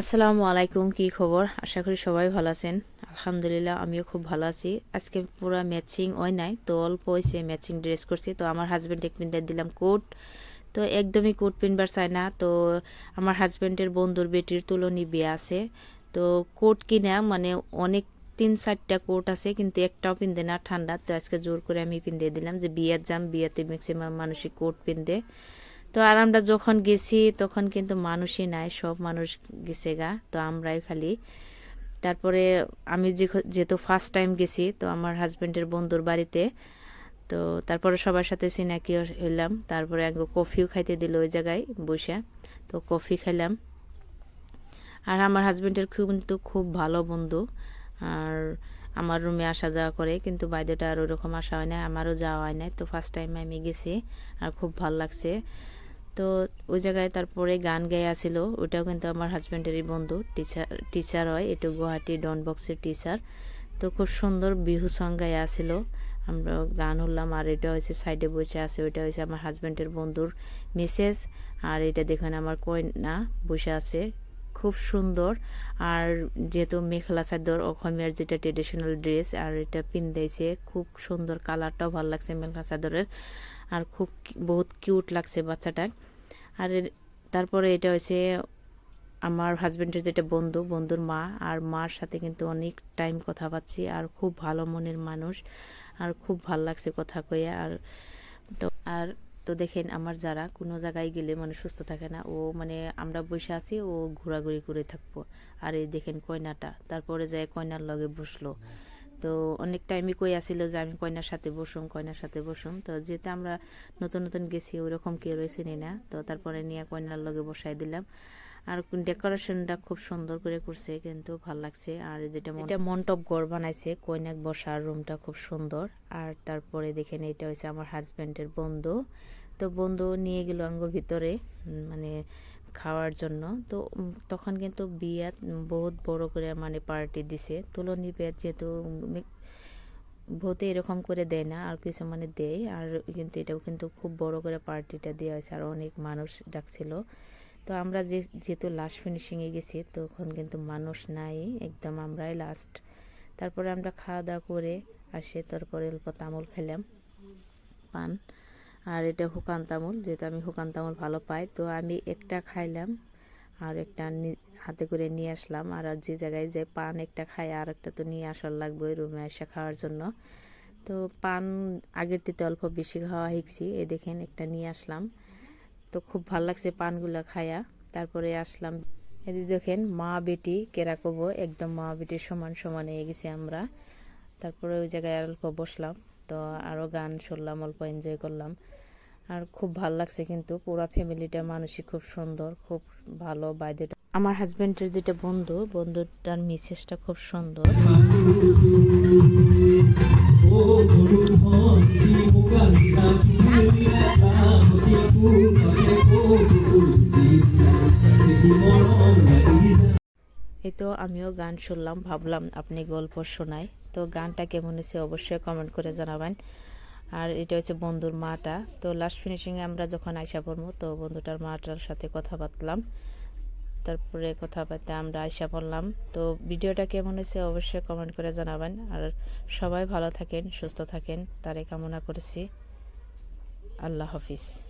আসসালামু আলাইকুম, কি খবর? আশা করি সবাই ভালো আছেন। আলহামদুলিল্লাহ, আমিও খুব ভালো আছি। আজকে পুরো ম্যাচিং ওই নাই, তো অল্প হয়েছে ম্যাচিং ড্রেস করছি। তো আমার হাজব্যান্ডকে কিনতে দিলাম কোট তো একদমই কোট পিনবার চায় না। তো আমার হাজব্যান্ডের বন্ধুর বেটির তুলনি বিয়ে আছে। তো কোট কিনা মানে অনেক তিন চারটা কোট আছে, কিন্তু একটাও পিনতে না, ঠান্ডা। তো আজকে জোর করে আমি পিনতে দিলাম যে বিয়ের যাম, বিয়েতে ম্যাক্সিমাম মানুষই কোট পিনতে তো আর আমরা যখন গেছি, তখন কিন্তু মানুষই নাই, সব মানুষ গেছে গা। তো আমরাই খালি। তারপরে আমি যেহেতু ফার্স্ট টাইম গেছি, তো আমার হাজব্যান্ডের বন্ধুর বাড়িতে। তো তারপরে সবার সাথে চিনাকি হইলাম। তারপরে আগে কফিও খাইতে দিল ওই জায়গায় বসে। তো কফি খাইলাম। আর আমার হাজব্যান্ডের খুব কিন্তু খুব ভালো বন্ধু। আর আমার রুমে আসা যাওয়া করে, কিন্তু বাইদেটা আর ওরকম আসা হয় না আমারও যাওয়া হয় না তো ফার্স্ট টাইম আমি গেছি, আর খুব ভালো লাগছে। তো ওই জায়গায় তারপরে গান গায়ে আসিল ওটাও কিন্তু আমার হাজব্যান্ডেরই বন্ধু টিচার টিচার হয় একটু গুয়াহাটি ডন বক্সের টিচার তো খুব সুন্দর বিহু সং গায়ে আসিল আমরা গান হলাম, আর এটা হয়েছে সাইডে বসে আছে, ওইটা হয়েছে আমার হাজব্যান্ডের বন্ধুর মেসেজ আর এটা দেখুন আমার কন্যা বসে আছে, খুব সুন্দর। আর যেহেতু মেখলা চাদর অসমীয়ার যেটা ট্রেডিশনাল ড্রেস আর এটা পিন্দাইছে খুব সুন্দর কালারটাও ভালো লাগছে মেখলা চাদরের। আর খুব বহুত কিউট লাগছে বাচ্চাটা আর তারপরে এটা হচ্ছে আমার হাজব্যান্ডের যেটা বন্ধু, বন্ধুর মা, আর মার সাথে কিন্তু অনেক টাইম কথা পাচ্ছি, আর খুব ভালো মনের মানুষ, আর খুব ভালো লাগছে কথা কইয়া আর তো আর তো দেখেন আমার যারা কোনো জায়গায় গেলে মানে সুস্থ থাকে না, ও মানে আমরা বসে আছি, ও ঘোরাঘুরি করে থাকব। আর এই দেখেন কয়নাটা, তারপরে যায় কয়নার লগে বসল। তো অনেক টাইমই কই আসিল যে আমি কয়নার সাথে বসুম, কয়নার সাথে বসুম। তো যেহেতু আমরা নতুন নতুন গেছি ওইরকম কেউ রয়েছে নি না। তো তারপরে নিয়ে কয়নার লগে বসাই দিলাম। আর ডেকোরেশনটা খুব সুন্দর করে করছে, কিন্তু ভালো লাগছে। আর যেটা এটা মন্টপ ঘর বানাইছে, কয়নাক বসার রুমটা খুব সুন্দর। আর তারপরে দেখেন, এটা হচ্ছে আমার হাজব্যান্ডের বন্ধু। তো বন্ধু নিয়ে গেল আঙ্গ ভিতরে মানে খাওয়ার জন্য। তো তখন কিন্তু বিয়াত বহুত বড় করে মানে পার্টি দিছে। তুলনি বিয়াত যেহেতু ভোতে এরকম করে দেয় না, আর কিছু মানে দেয়। আর কিন্তু এটাও কিন্তু খুব বড় করে পার্টিটা দেওয়া হয়েছে, আর অনেক মানুষ ডাকছিল। তো আমরা যে, যেহেতু লাস্ট ফিনিশিংয়ে গেছি, তখন কিন্তু মানুষ নাই, একদম আমরাই লাস্ট তারপরে আমরা খাওয়া দাওয়া করে আসে, তারপরে অল্প তামুল খেলাম, পান। আর এটা হুকান তামুল, যেহেতু আমি হুকান তামুল ভালো পাই, তো আমি একটা খাইলাম আর একটা হাতে করে নিয়ে আসলাম। আর যে জায়গায় যে পান একটা খাই, আর একটা তো নিয়ে আসার লাগবে রুমে এসে খাওয়ার জন্য। তো পান আগের থেকে অল্প বেশি খাওয়া শিখছি। এই দেখেন একটা নিয়ে আসলাম। তো খুব ভালো লাগছে পানগুলো খায়া। তারপরে আসলাম এদিকে দেখেন মা বেটি কেরা কেরাকবো, একদম মা বেটির সমান সমান গেছি আমরা। তারপরে ওই জায়গায় অল্প বসলাম। তো আরও গান শুনলাম, অল্প এনজয় করলাম। আর খুব ভালো লাগছে কিন্তু, পুরো ফ্যামিলিটা মানুষই খুব সুন্দর, খুব ভালো বাইরে আমার হাজব্যান্ডের যেটা বন্ধু, বন্ধুটার মিসেসটা খুব সুন্দর। এই তো আমিও গান শুনলাম, ভাবলাম আপনি গল্প শোনাই। তো গানটা কেমন হয়েছে অবশ্যই কমেন্ট করে জানাবেন। আর এটা হচ্ছে বন্ধুর মাটা। তো লাস্ট ফিনিশিংয়ে আমরা যখন আয়সা পড়ব, তো বন্ধুটার মাটার সাথে কথা বাতলাম। তারপরে কথা বলতে আমরা আয়সা পড়লাম। তো ভিডিওটা কেমন হয়েছে অবশ্যই কমেন্ট করে জানাবেন। আর সবাই ভালো থাকেন, সুস্থ থাকেন। তারে কামনা করেছি। আল্লাহ হাফিজ।